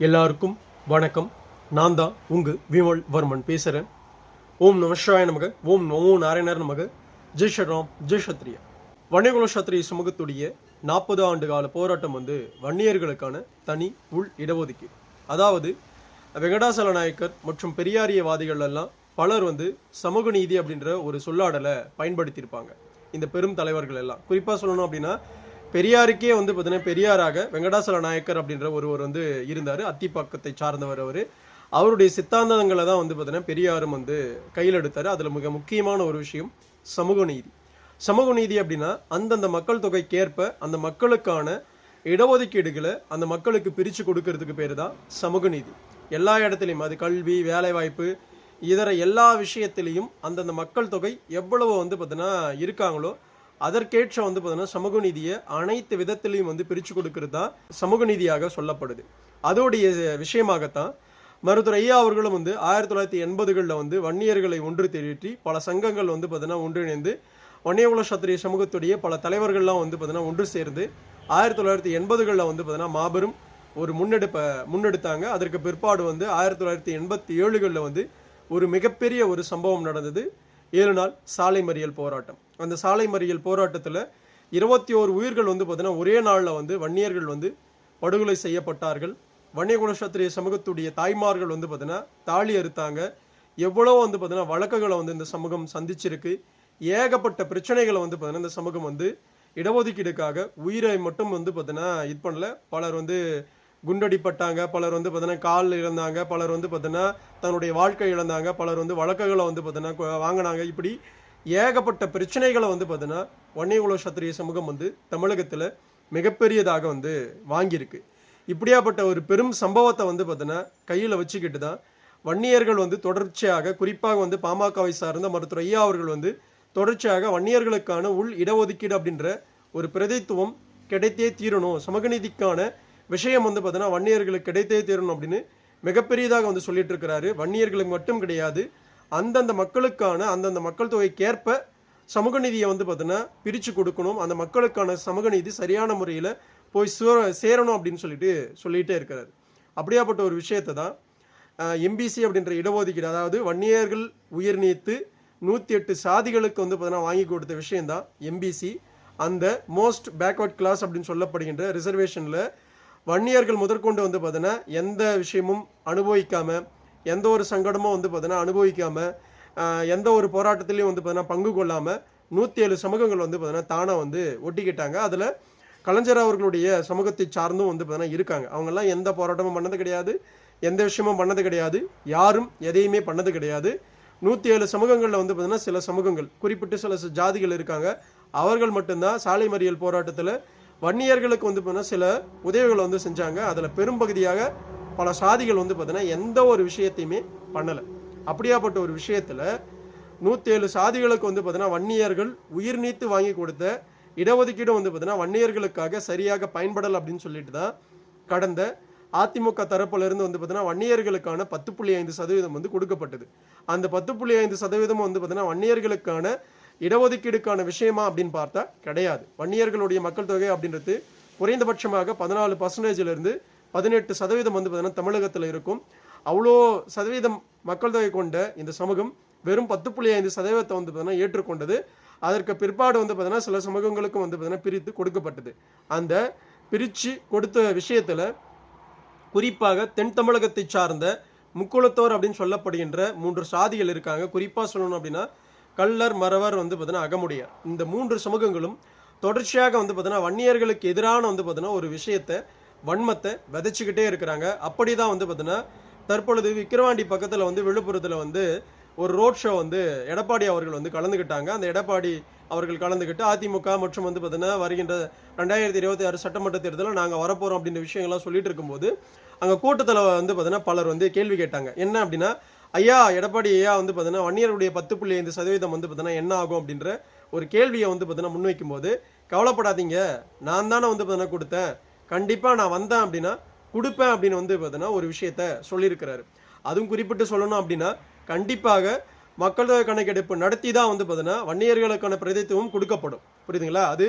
எல்லாருக்கும் வணக்கம். நான் தான் உங்க விமல் வர்மன் பேசுகிறேன் ஓம் நமஸ்ராய நமக ஓம் நமோ நாராயணர் நமக. ஜெய் ஸ்ரீராம் ஜெய் சத்ரியா வன்னியகுல சத்ரிய சமூகத்துடைய நாற்பது ஆண்டு கால போராட்டம் வந்து வன்னியர்களுக்கான தனி உள் இடஒதுக்கீடு. அதாவது வெங்கடாசல நாயக்கர் மற்றும் பெரியாரியவாதிகள் எல்லாம் பலர் வந்து சமூக நீதி அப்படின்ற ஒரு சொல்லாடலை பயன்படுத்தியிருப்பாங்க. இந்த பெரும் தலைவர்கள் எல்லாம். குறிப்பாக சொல்லணும் அப்படின்னா பெரியாருக்கே வந்து பார்த்தீங்கன்னா பெரியாராக வெங்கடாசல நாயக்கர் அப்படின்ற ஒருவர் வந்து இருந்தார். அத்திப்பக்கத்தை சார்ந்தவர் அவர். அவருடைய சித்தாந்தங்களை தான் வந்து பார்த்தீங்கன்னா பெரியாரும் வந்து கையில் எடுத்தார். அதில் மிக முக்கியமான ஒரு விஷயம் சமூக நீதி. சமூக நீதி அப்படின்னா அந்தந்த மக்கள் தொகைக்கேற்ப அந்த மக்களுக்கான இடஒதுக்கீடுகளை அந்த மக்களுக்கு பிரித்து கொடுக்கறதுக்கு பேர் தான் சமூக நீதி. எல்லா இடத்துலையும் அது கல்வி வேலைவாய்ப்பு இதர எல்லா விஷயத்திலையும் அந்தந்த மக்கள் தொகை எவ்வளவு வந்து பார்த்தீங்கன்னா இருக்காங்களோ அதற்கேற்ற வந்து பார்த்தீங்கன்னா சமூக நீதியை அனைத்து விதத்திலையும் வந்து பிரித்து கொடுக்கறது தான் சமூக நீதியாக சொல்லப்படுது. அதோடைய விஷயமாகத்தான் மருத்துவர் ஐயா அவர்களும் வந்து ஆயிரத்தி தொள்ளாயிரத்தி எண்பதுகளில் வந்து வன்னியர்களை ஒன்று திரட்டி பல சங்கங்கள் வந்து பார்த்தீங்கன்னா ஒன்றிணைந்து வன்னியகுல சத்திரிய சமூகத்துடைய பல தலைவர்கள்லாம் வந்து பார்த்தீங்கன்னா ஒன்று சேர்ந்து ஆயிரத்தி தொள்ளாயிரத்தி எண்பதுகளில் வந்து பார்த்தீங்கன்னா மாபெரும் ஒரு முன்னெடுப்பை முன்னெடுத்தாங்க. அதற்கு பிற்பாடு வந்து ஆயிரத்தி தொள்ளாயிரத்தி எண்பத்தி ஏழுகளில் வந்து ஒரு மிகப்பெரிய ஒரு சம்பவம் நடந்தது. ஏழு நாள் சாலை மறியல் போராட்டம். அந்த சாலை மறியல் போராட்டத்தில் இருபத்தி ஓரு உயிர்கள் வந்து பார்த்தீங்கன்னா ஒரே நாளில் வந்து வன்னியர்கள் வந்து படுகொலை செய்யப்பட்டார்கள். வன்னிய குலசத்திரிய சமூகத்துடைய தாய்மார்கள் வந்து பார்த்தீங்கன்னா தாலி அறுத்தாங்க. எவ்வளோ வந்து பார்த்தீங்கன்னா வழக்குகளை வந்து இந்த சமூகம் சந்திச்சிருக்கு. ஏகப்பட்ட பிரச்சனைகளை வந்து பார்த்தீங்கன்னா இந்த சமூகம் வந்து இடஒதுக்கீடுக்காக உயிரை மட்டும் வந்து பார்த்தீங்கன்னா இது பண்ணல. பலர் வந்து குண்டடிப்பட்டாங்க. பலர் வந்து பார்த்தீங்கன்னா கால் இழந்தாங்க. பலர் வந்து பார்த்தீங்கன்னா தன்னுடைய வாழ்க்கை இழந்தாங்க. பலர் வந்து வழக்குகளை வந்து பார்த்தீங்கன்னா வாங்கினாங்க. இப்படி ஏகப்பட்ட பிரச்சனைகளை வந்து பார்த்தீங்கன்னா வன்னியகுல சத்திரிய சமூகம் வந்து தமிழகத்தில் மிகப்பெரியதாக வந்து வாங்கியிருக்கு. இப்படியாப்பட்ட ஒரு பெரும் சம்பவத்தை வந்து பார்த்தீங்கன்னா கையில் வச்சுக்கிட்டு தான் வன்னியர்கள் வந்து தொடர்ச்சியாக குறிப்பாக வந்து பாமகவை சார்ந்த மருத்துவர் ஐயா அவர்கள் வந்து தொடர்ச்சியாக வன்னியர்களுக்கான உள் இடஒதுக்கீடு அப்படின்ற ஒரு பிரதித்துவம் கிடைத்தே தீரணும். சமூகநீதிக்கான விஷயம் வந்து பார்த்தீங்கன்னா வன்னியர்களுக்கு கிடைத்தே தீரணும் அப்படின்னு மிகப்பெரியதாக வந்து சொல்லிட்டு இருக்கிறாரு வன்னியர்களுக்கு மட்டும் கிடையாது அந்தந்த மக்களுக்கான அந்தந்த மக்கள் தொகைக்கேற்ப சமூக நிதியை வந்து பார்த்தீங்கன்னா பிரித்து கொடுக்கணும். அந்த மக்களுக்கான சமூக நீதி சரியான முறையில் போய் சேர- சேரணும் அப்படின்னு சொல்லிட்டு சொல்லிகிட்டே இருக்கிறார். அப்படியாப்பட்ட ஒரு விஷயத்தை தான் எம்பிசி அப்படின்ற இடஒதுக்கீடு அதாவது வன்னியர்கள் உயிர் நீத்து நூற்றி எட்டு சாதிகளுக்கு வந்து பார்த்தீங்கன்னா வாங்கி கொடுத்த விஷயம்தான் எம்பிசி. அந்த மோஸ்ட் பேக்வர்ட் கிளாஸ் அப்படின்னு சொல்லப்படுகின்ற ரிசர்வேஷனில் வன்னியர்கள் முதற்கொண்டு வந்து பார்த்தீங்கன்னா எந்த விஷயமும் அனுபவிக்காமல் எந்த ஒரு சங்கடமும் வந்து பார்த்தீங்கன்னா அனுபவிக்காமல் எந்த ஒரு போராட்டத்திலையும் வந்து பார்த்தீங்கன்னா பங்கு கொள்ளாமல் நூற்றி ஏழு சமூகங்கள் வந்து பார்த்தீங்கன்னா தானாக வந்து ஒட்டிக்கிட்டாங்க. அதில் கலைஞர் அவர்களுடைய சமூகத்தை சார்ந்தும் வந்து பார்த்தீங்கன்னா இருக்காங்க. அவங்கெல்லாம் எந்த போராட்டமும் பண்ணது கிடையாது. எந்த விஷயமும் பண்ணது கிடையாது. யாரும் எதையுமே பண்ணது கிடையாது. நூற்றி ஏழு சமூகங்களில் வந்து பார்த்தீங்கன்னா சில சமூகங்கள் குறிப்பிட்டு சில ஜாதிகள் இருக்காங்க. அவர்கள் மட்டும்தான் சாலை மறியல் போராட்டத்தில் வன்னியர்களுக்கு வந்து பார்த்தீங்கன்னா சில உதவிகளை வந்து செஞ்சாங்க. அதில் பெரும்பகுதியாக பல சாதிகள் வந்து பார்த்தீங்கன்னா எந்த ஒரு விஷயத்தையுமே பண்ணலை. அப்படியாப்பட்ட ஒரு விஷயத்தில் நூற்றேழு சாதிகளுக்கு வந்து பார்த்தீங்கன்னா வன்னியர்கள் உயிர் நீத்து வாங்கி கொடுத்த இடஒதுக்கீடு வந்து பார்த்தீங்கன்னா வன்னியர்களுக்காக சரியாக பயன்படல் அப்படின்னு சொல்லிட்டு தான் கடந்த அதிமுக தரப்புலேருந்து வந்து பார்த்தீங்கன்னா வன்னியர்களுக்கான பத்து புள்ளி ஐந்து சதவீதம் வந்து கொடுக்கப்பட்டது. அந்த பத்து புள்ளி ஐந்து சதவீதம் வந்து பார்த்தீங்கன்னா வன்னியர்களுக்கான இடஒதுக்கீடுக்கான விஷயமா அப்படின்னு பார்த்தா கிடையாது. வன்னியர்களுடைய மக்கள் தொகை அப்படின்றது குறைந்தபட்சமாக பதினாலு பர்சன்டேஜிலிருந்து பதினெட்டு சதவீதம் வந்து பார்த்தீங்கன்னா தமிழகத்தில் இருக்கும். அவ்வளோ சதவீதம் மக்கள் தொகை கொண்ட இந்த சமூகம் வெறும் பத்து புள்ளி ஐந்து சதவீதத்தை வந்து பார்த்தீங்கன்னா ஏற்றுக்கொண்டது. அதற்கு பிற்பாடு வந்து பார்த்தீங்கன்னா சில சமூகங்களுக்கும் வந்து பார்த்தீங்கன்னா பிரித்து கொடுக்கப்பட்டது. அந்த பிரித்து கொடுத்த விஷயத்தில் குறிப்பாக தென் தமிழகத்தை சார்ந்த முக்குளத்தோர் அப்படின்னு சொல்லப்படுகின்ற மூன்று சாதிகள் இருக்காங்க. குறிப்பாக சொல்லணும் அப்படின்னா கள்ளர் மறவர் வந்து பார்த்தீங்கன்னா அகமுடையார் இந்த மூன்று சமூகங்களும் தொடர்ச்சியாக வந்து பார்த்தீங்கன்னா வன்னியர்களுக்கு எதிரான வந்து பார்த்தீங்கன்னா ஒரு விஷயத்தை வன்மத்தை விதைச்சிக்கிட்டே இருக்கிறாங்க. அப்படி தான் வந்து பார்த்தீங்கன்னா தற்பொழுது விக்கிரவாண்டி பக்கத்தில் வந்து விழுப்புரத்தில் வந்து ஒரு ரோட் ஷோ வந்து எடப்பாடி அவர்கள் வந்து கலந்துக்கிட்டாங்க அந்த எடப்பாடி அவர்கள் கலந்துக்கிட்டு அதிமுக மற்றும் வந்து பார்த்தீங்கன்னா வருகின்ற ரெண்டாயிரத்தி இருபத்தி ஆறு சட்டமன்ற தேர்தலில் நாங்கள் வரப்போகிறோம் அப்படின்ற விஷயங்கள்லாம் சொல்லிட்டு இருக்கும்போது அங்கே கூட்டத்தில் வந்து பார்த்தீங்கன்னா பலர் வந்து கேள்வி கேட்டாங்க. என்ன அப்படின்னா ஐயா எடப்பாடி ஐயா வந்து பார்த்தீங்கன்னா வன்னியருடைய பத்து புள்ளி ஐந்து சதவீதம் வந்து பார்த்தீங்கன்னா என்ன ஆகும் அப்படின்ற ஒரு கேள்வியை வந்து பார்த்தீங்கன்னா முன்வைக்கும் போது கவலைப்படாதீங்க. நான் தானே வந்து பார்த்தீங்கன்னா கொடுத்தேன். கண்டிப்பாக நான் வந்தேன் அப்படின்னா கொடுப்பேன் அப்படின்னு வந்து பார்த்தீங்கன்னா ஒரு விஷயத்த சொல்லியிருக்கிறாரு. அதுவும் குறிப்பிட்டு சொல்லணும் அப்படின்னா கண்டிப்பாக மக்கள் தொகை கணக்கெடுப்பு நடத்தி தான் வந்து பார்த்தீங்கன்னா வன்னியர்களுக்கான பிரதித்துவம் கொடுக்கப்படும். புரியுதுங்களா? அது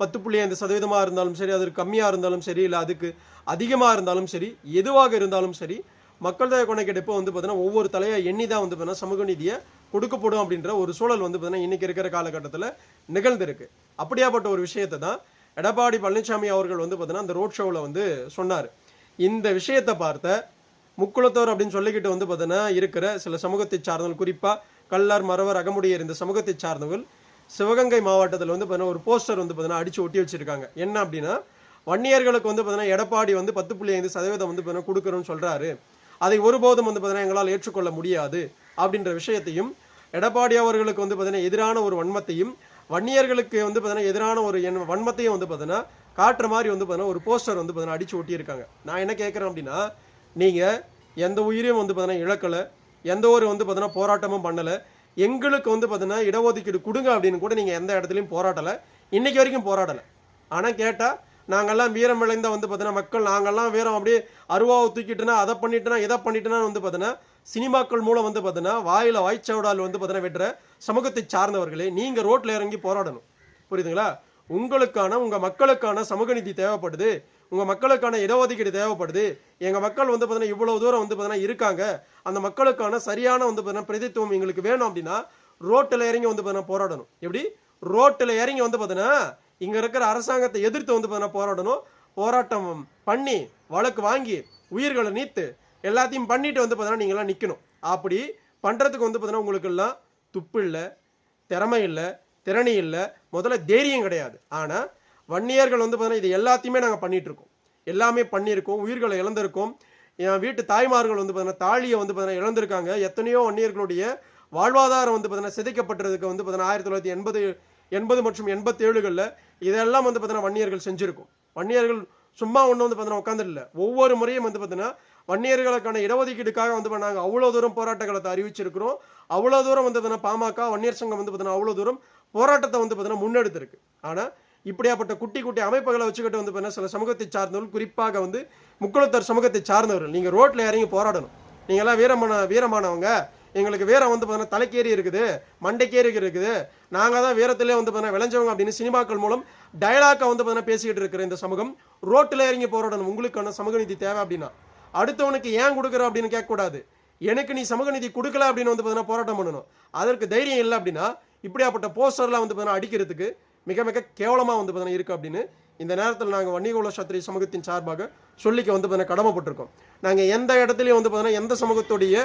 பத்து புள்ளி ஐந்து சதவீதமாக இருந்தாலும் சரி அது கம்மியாக இருந்தாலும் சரி இல்லை அதுக்கு அதிகமாக இருந்தாலும் சரி எதுவாக இருந்தாலும் சரி மக்கள் தொகை கணக்கெடுப்பு வந்து பார்த்தீங்கன்னா ஒவ்வொரு தலையை எண்ணி தான் வந்து பார்த்தீங்கன்னா சமூக நீதியை கொடுக்கப்படும் அப்படின்ற ஒரு சூழல் வந்து பார்த்தீங்கன்னா இன்றைக்கி இருக்கிற காலகட்டத்தில் நிகழ்ந்திருக்கு. அப்படியாப்பட்ட ஒரு விஷயத்தை தான் எடப்பாடி பழனிசாமி அவர்கள் வந்து பார்த்தீங்கன்னா அந்த ரோட் ஷோவில் வந்து சொன்னார். இந்த விஷயத்தை பார்த்த முக்குளத்தோர் அப்படின்னு சொல்லிக்கிட்டு வந்து பார்த்தீங்கன்னா இருக்கிற சில சமூகத்தை சார்ந்தவர்கள் குறிப்பாக கல்லார் மறவர் அகமுடையர் இந்த சமூகத்தை சார்ந்தவர்கள் சிவகங்கை மாவட்டத்தில் வந்து பார்த்தீங்கன்னா ஒரு போஸ்டர் வந்து பார்த்தீங்கன்னா அடித்து ஒட்டி வச்சுருக்காங்க. என்ன அப்படின்னா வன்னியர்களுக்கு வந்து பார்த்தீங்கன்னா எடப்பாடி வந்து பத்து புள்ளி ஐந்து சதவீதம் வந்து பார்த்தீங்கன்னா கொடுக்குறோன்னு சொல்கிறாரு அதை ஒருபோதும் வந்து பார்த்தீங்கன்னா எங்களால் ஏற்றுக்கொள்ள முடியாது அப்படின்ற விஷயத்தையும் எடப்பாடி அவர்களுக்கு வந்து பார்த்தீங்கன்னா எதிரான ஒரு வன்மத்தையும் வன்னியர்களுக்கு வந்து பார்த்தீங்கன்னா எதிரான ஒரு என் வன்மத்தையும் வந்து பார்த்தீங்கன்னா காட்டுற மாதிரி வந்து பார்த்தீங்கன்னா ஒரு போஸ்டர் வந்து பார்த்தீங்கன்னா அடிச்சு ஒட்டியிருக்காங்க. நான் என்ன கேட்குறேன் அப்படின்னா நீங்கள் எந்த உயிரையும் வந்து பார்த்தீங்கன்னா இழக்கலை எந்த ஒரு வந்து பார்த்தீங்கன்னா போராட்டமும் பண்ணலை எங்களுக்கு வந்து பார்த்தீங்கன்னா இடஒதுக்கீடு கொடுங்க அப்படின்னு கூட நீங்கள் எந்த இடத்துலையும் போராட்டலை. இன்றைக்கி வரைக்கும் போராடலை. ஆனால் கேட்டால் நாங்கள்லாம் வீரம் விளைந்த வந்து பார்த்தீங்கன்னா மக்கள் நாங்கள்லாம் வீரம் அப்படியே அருவாவை தூக்கிட்டுனா அதை பண்ணிட்டுனா இதை பண்ணிட்டுனா வந்து பார்த்தீங்கன்னா சினிமாக்கள் மூலம் வந்து பார்த்தீங்கன்னா வாயில் வாய்ச்சவடால் வந்து பார்த்தீங்கன்னா வெட்டுற சமூகத்தை சார்ந்தவர்களே நீங்கள் ரோட்டில் இறங்கி போராடணும். புரியுதுங்களா? உங்களுக்கான உங்கள் மக்களுக்கான சமூக நீதி தேவைப்படுது. உங்கள் மக்களுக்கான இடஒதுக்கீடு தேவைப்படுது. எங்கள் மக்கள் வந்து பார்த்தீங்கன்னா இவ்வளோ தூரம் வந்து பார்த்தீங்கன்னா இருக்காங்க. அந்த மக்களுக்கான சரியான வந்து பார்த்தீங்கன்னா பிரதித்துவம் எங்களுக்கு வேணும் அப்படின்னா ரோட்டில் இறங்கி வந்து பார்த்தீங்கன்னா போராடணும். எப்படி? ரோட்டில் இறங்கி வந்து பார்த்தீங்கன்னா இங்கே இருக்கிற அரசாங்கத்தை எதிர்த்து வந்து பார்த்தீங்கன்னா போராடணும். போராட்டம் பண்ணி வழக்கு வாங்கி உயிர்களை நீத்து எல்லாத்தையும் பண்ணிட்டு வந்து பார்த்தீங்கன்னா நீங்களாம் நிற்கணும் அப்படி பண்ணுறதுக்கு வந்து பார்த்தீங்கன்னா உங்களுக்கெல்லாம் துப்பு இல்லை திறமை இல்லை திறனி இல்லை முதல்ல தைரியம் கிடையாது. ஆனால் வன்னியர்கள் வந்து பார்த்தீங்கன்னா இது எல்லாத்தையுமே நாங்கள் பண்ணிகிட்ருக்கோம் எல்லாமே பண்ணியிருக்கோம் உயிர்களை இழந்திருக்கோம். என் வீட்டு தாய்மார்கள் வந்து பார்த்தீங்கன்னா தாலியை வந்து பார்த்தீங்கன்னா இழந்திருக்காங்க. எத்தனையோ வன்னியர்களுடைய வாழ்வாதாரம் வந்து பார்த்தீங்கன்னா சிதைக்கப்பட்டதுக்கு வந்து பார்த்தீங்கன்னா ஆயிரத்தி தொள்ளாயிரத்தி எண்பது எண்பது மற்றும் எண்பத்தேழுகளில் இதெல்லாம் வந்து பார்த்தீங்கன்னா வன்னியர்கள் செஞ்சுருக்கும். வன்னியர்கள் சும்மா ஒன்று வந்து பார்த்தீங்கன்னா உட்காந்துடல ஒவ்வொரு முறையும் வந்து பார்த்தீங்கன்னா வன்னியர்களுக்கான இடஒதுக்கீடுக்காக வந்து நாங்கள் அவ்வளோ தூரம் போராட்டங்களை அறிவிச்சிருக்கிறோம். அவ்வளோ தூரம் வந்து பார்த்தீங்கன்னா பாமக வன்னியர் சங்கம் வந்து பார்த்தீங்கன்னா அவ்வளோ தூரம் போராட்டத்தை வந்து பார்த்தீங்கன்னா முன்னெடுத்திருக்கு. ஆனால் இப்படியாப்பட்ட குட்டி குட்டி அமைப்புகளை வச்சுக்கிட்டு வந்து பார்த்தீங்கன்னா சில சமூகத்தை சார்ந்தவர்கள் குறிப்பாக வந்து முக்குளத்தர் சமூகத்தை சார்ந்தவர்கள் நீங்கள் ரோட்டில் இறங்கி போராடணும். நீங்கள்லாம் வீரமான வீரமானவங்க. எங்களுக்கு வீரம் வந்து பார்த்தீங்கன்னா தலைக்கேறி இருக்குது மண்டைக்கேறி இருக்குது. நாங்கள் தான் வீரத்திலே வந்து பார்த்தீங்கன்னா விளைஞ்சவங்க அப்படின்னு சினிமாக்கள் மூலம் டயலாக்கை வந்து பார்த்தீங்கன்னா பேசிக்கிட்டு இருக்கிற இந்த சமூகம். ரோட்டில் இறங்கி போராடணும். உங்களுக்கான சமூக நீதி தேவை அப்படின்னா. அடுத்தவனுக்கு ஏன் கொடுக்குற அப்படின்னு கேட்கக்கூடாது. எனக்கு நீ சமூக நிதி கொடுக்கல அப்படின்னு வந்து பார்த்தீங்கன்னா போராட்டம் பண்ணணும். அதற்கு தைரியம் இல்லை அப்படின்னா இப்படியாப்பட்ட போஸ்டர்லாம் வந்து பார்த்தீங்கன்னா அடிக்கிறதுக்கு மிக மிக கேவலமாக வந்து பார்த்தீங்கன்னா இருக்குது அப்படின்னு இந்த நேரத்தில் நாங்கள் வன்னியகுல சத்திரிய சமூகத்தின் சார்பாக சொல்லிக்க வந்து பார்த்தீங்கன்னா கடமைப்பட்டிருக்கோம். நாங்கள் எந்த இடத்துலையும் வந்து பார்த்தீங்கன்னா எந்த சமூகத்துடைய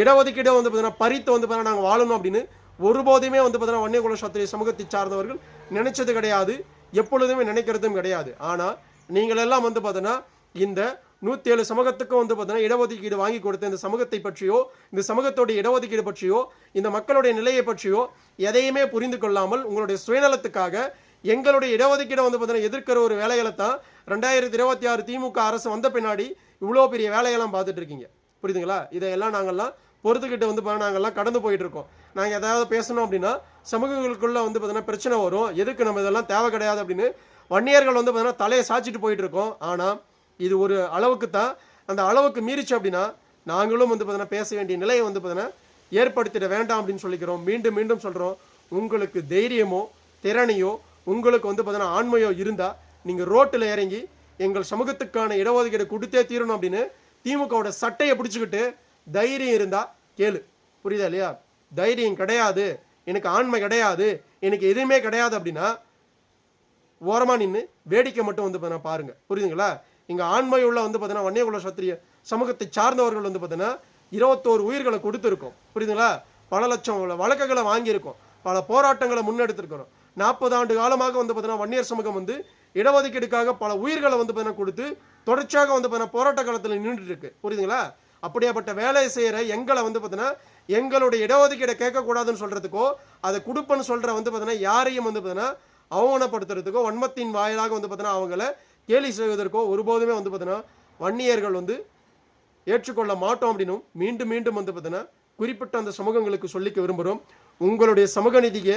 இடஒதுக்கீடை வந்து பார்த்தீங்கன்னா பறித்து வந்து பார்த்தீங்கன்னா நாங்கள் வாழணும் அப்படின்னு ஒருபோதுமே வந்து பார்த்தீங்கன்னா வன்னியகுல சத்திரிய சமூகத்தை சார்ந்தவர்கள் நினைச்சது கிடையாது எப்பொழுதுமே நினைக்கிறதும் கிடையாது. ஆனால் நீங்கள் எல்லாம் வந்து பார்த்தீங்கன்னா இந்த நூற்றி ஏழு சமூகத்துக்கும் வந்து பார்த்தீங்கன்னா இடஒதுக்கீடு வாங்கி கொடுத்த இந்த சமூகத்தை பற்றியோ இந்த சமூகத்தோடைய இடஒதுக்கீடு பற்றியோ இந்த மக்களுடைய நிலையை பற்றியோ எதையுமே புரிந்து கொள்ளாமல் உங்களுடைய சுயநலத்துக்காக எங்களுடைய இடஒதுக்கீடை வந்து பார்த்தீங்கன்னா எதிர்க்கிற ஒரு வேலைகளை தான் ரெண்டாயிரத்தி இருபத்தி ஆறு திமுக அரசு வந்த பின்னாடி இவ்வளோ பெரிய வேலையெல்லாம் பார்த்துட்டு இருக்கீங்க. புரியுதுங்களா? இதையெல்லாம் நாங்கள்லாம் பொறுத்துக்கிட்டு வந்து நாங்கள்லாம் கடந்து போயிட்டு இருக்கோம். நாங்கள் எதாவது பேசணும் அப்படின்னா சமூகங்களுக்குள்ளே வந்து பார்த்தீங்கன்னா பிரச்சனை வரும். எதுக்கு நம்ம இதெல்லாம் தேவை கிடையாது அப்படின்னு வன்னியர்கள் வந்து பார்த்தீங்கன்னா தலையை சாய்ச்சிட்டு போயிட்டு இருக்கோம். ஆனால் இது ஒரு அளவுக்கு தான் அந்த அளவுக்கு மீறிச்சு அப்படின்னா நாங்களும் வந்து பார்த்தீங்கன்னா பேச வேண்டிய நிலையை வந்து பார்த்தீங்கன்னா ஏற்படுத்திட வேண்டாம் அப்படின்னு சொல்லிக்கிறோம். மீண்டும் மீண்டும் சொல்கிறோம் உங்களுக்கு தைரியமோ திறனையோ உங்களுக்கு வந்து பார்த்தீங்கன்னா ஆண்மையோ இருந்தால் நீங்கள் ரோட்டில் இறங்கி எங்கள் சமூகத்துக்கான இடஒதுக்கீடு கொடுத்தே தீரணும் அப்படின்னு திமுகவோட சட்டையை பிடிச்சிக்கிட்டு தைரியம் இருந்தால் கேளு. புரியுதா இல்லையா? தைரியம் கிடையாது. எனக்கு ஆண்மை கிடையாது. எனக்கு எதுவுமே கிடையாது அப்படின்னா ஓரமாக நின்று வேடிக்கை மட்டும் வந்து பார்த்தீங்கன்னா பாருங்க. புரியுதுங்களா? இங்கே ஆண்மை உள்ள வந்து பார்த்தீங்கன்னா வன்னியகுல சத்திரிய சமூகத்தை சார்ந்தவர்கள் வந்து பார்த்தீங்கன்னா இருபத்தோரு உயிர்களை கொடுத்துருக்கோம். புரியுதுங்களா? பல லட்சம் வழக்குகளை வாங்கியிருக்கோம். பல போராட்டங்களை முன்னெடுத்திருக்கிறோம். நாற்பது ஆண்டு காலமாக வந்து பார்த்தீங்கன்னா வன்னியர் சமூகம் வந்து இடஒதுக்கீடுக்காக பல உயிர்களை வந்து பார்த்தீங்கன்னா கொடுத்து தொடர்ச்சியாக வந்து பார்த்தீங்கன்னா போராட்ட காலத்தில் நின்றுட்டு இருக்கு புரியுதுங்களா? அப்படியாப்பட்ட வேலையை செய்கிற எங்களை வந்து பார்த்தீங்கன்னா எங்களுடைய இடஒதுக்கீடை கேட்கக்கூடாதுன்னு சொல்றதுக்கோ அதை கொடுப்பன்னு சொல்ற வந்து பார்த்தீங்கன்னா யாரையும் வந்து பார்த்தீங்கன்னா அவமானப்படுத்துறதுக்கோ வன்மத்தின் வாயிலாக வந்து பார்த்தீங்கன்னா அவங்கள கேலி செய்வதற்கோ ஒருபோதுமே வந்து பார்த்தீங்கன்னா வன்னியர்கள் வந்து ஏற்றுக்கொள்ள மாட்டோம் அப்படின்னும் மீண்டும் மீண்டும் வந்து பார்த்தீங்கன்னா குறிப்பிட்ட அந்த சமூகங்களுக்கு சொல்லிக்க விரும்புகிறோம் உங்களுடைய சமூக நிதியை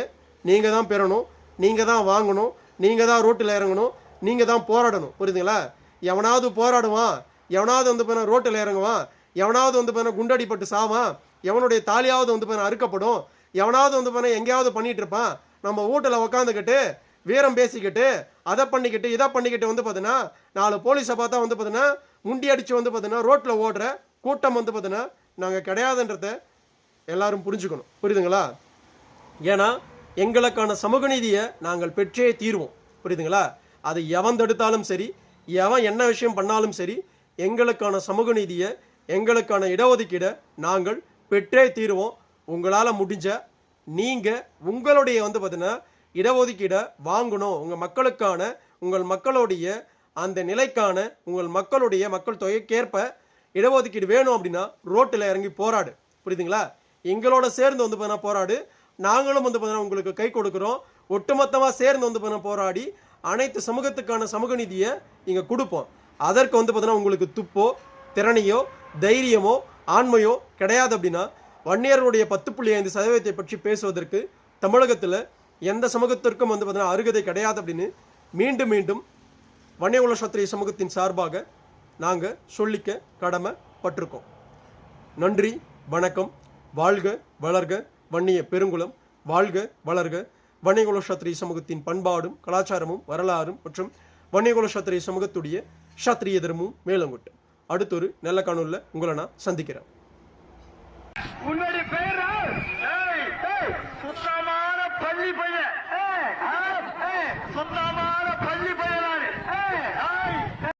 நீங்கள் தான் பெறணும் நீங்கள் தான் வாங்கணும் நீங்கள் தான் ரோட்டில் இறங்கணும் நீங்கள் தான் போராடணும். புரியுதுங்களா? எவனாவது போராடுவான் எவனாவது வந்து போனால் ரோட்டில் இறங்குவான் எவனாவது வந்து போனால் குண்டடிப்பட்டு சாவான் எவனுடைய தாலியாவது வந்து போனால் அறுக்கப்படும் எவனாவது வந்து போனால் எங்கேயாவது பண்ணிகிட்டு இருப்பான். நம்ம வீட்டில் உக்காந்துக்கிட்டு வீரம் பேசிக்கிட்டு அதை பண்ணிக்கிட்டு இதை பண்ணிக்கிட்டு வந்து பார்த்தீங்கன்னா நாலு போலீஸை பார்த்தா வந்து பார்த்தீங்கன்னா முண்டி அடித்து வந்து பார்த்தீங்கன்னா ரோட்டில் ஓடுற கூட்டம் வந்து பார்த்தீங்கன்னா நாங்கள் கிடையாதுன்றத எல்லாரும் புரிஞ்சுக்கணும். புரியுதுங்களா? ஏன்னா எங்களுக்கான சமூக நீதியை நாங்கள் பெற்றே தீர்வோம். புரியுதுங்களா? அது எவன் தடுத்தாலும் சரி எவன் என்ன விஷயம் பண்ணாலும் சரி எங்களுக்கான சமூக நீதியை எங்களுக்கான இடஒதுக்கீடை நாங்கள் பெற்றே தீர்வோம். உங்களால் முடிஞ்ச நீங்கள் உங்களுடைய வந்து பார்த்தீங்கன்னா இடஒதுக்கீடை வாங்கணும். உங்கள் மக்களுக்கான உங்கள் மக்களுடைய அந்த நிலைக்கான உங்கள் மக்களுடைய மக்கள் தொகைக்கேற்ப இடஒதுக்கீடு வேணும் அப்படின்னா ரோட்டில் இறங்கி போராடு. புரியுதுங்களா? எங்களோட சேர்ந்து வந்து பார்த்தீங்கன்னா போராடு. நாங்களும் வந்து பார்த்தீங்கன்னா உங்களுக்கு கை கொடுக்குறோம். ஒட்டுமொத்தமாக சேர்ந்து வந்து பார்த்தீங்கன்னா போராடி அனைத்து சமூகத்துக்கான சமூக நிதியை இங்கே கொடுப்போம். அதற்கு வந்து பார்த்தீங்கன்னா உங்களுக்கு துப்போ திறனையோ தைரியமோ ஆண்மையோ கிடையாது அப்படின்னா வன்னியர்களுடைய பத்து புள்ளி ஐந்து சதவீதத்தை பற்றி பேசுவதற்கு தமிழகத்தில் எந்த சமூகத்திற்கும் வந்து பார்த்தீங்கன்னா அருகதை கிடையாது அப்படின்னு மீண்டும் மீண்டும் வன்னியகுல சத்திரிய சமூகத்தின் சார்பாக நாங்கள் சொல்லிக்க கடமைப்பட்டிருக்கோம். நன்றி வணக்கம் வாழ்க வளர்க வன்னிய பெருங்குளம் வாழ்க வளர்க. வன்னியகுல சத்திரிய சமூகத்தின் பண்பாடும் கலாச்சாரமும் வரலாறும் மற்றும் வன்னியகுல சத்திரிய சமூகத்துடைய சத்திரிய தர்மமும் மேலங்கொட்டும். அடுத்தொரு நல்ல காணொல்ல உங்களை நான் சந்திக்கிறேன். உன்னுடைய பெயர் சுத்தமான பள்ளி பையன்.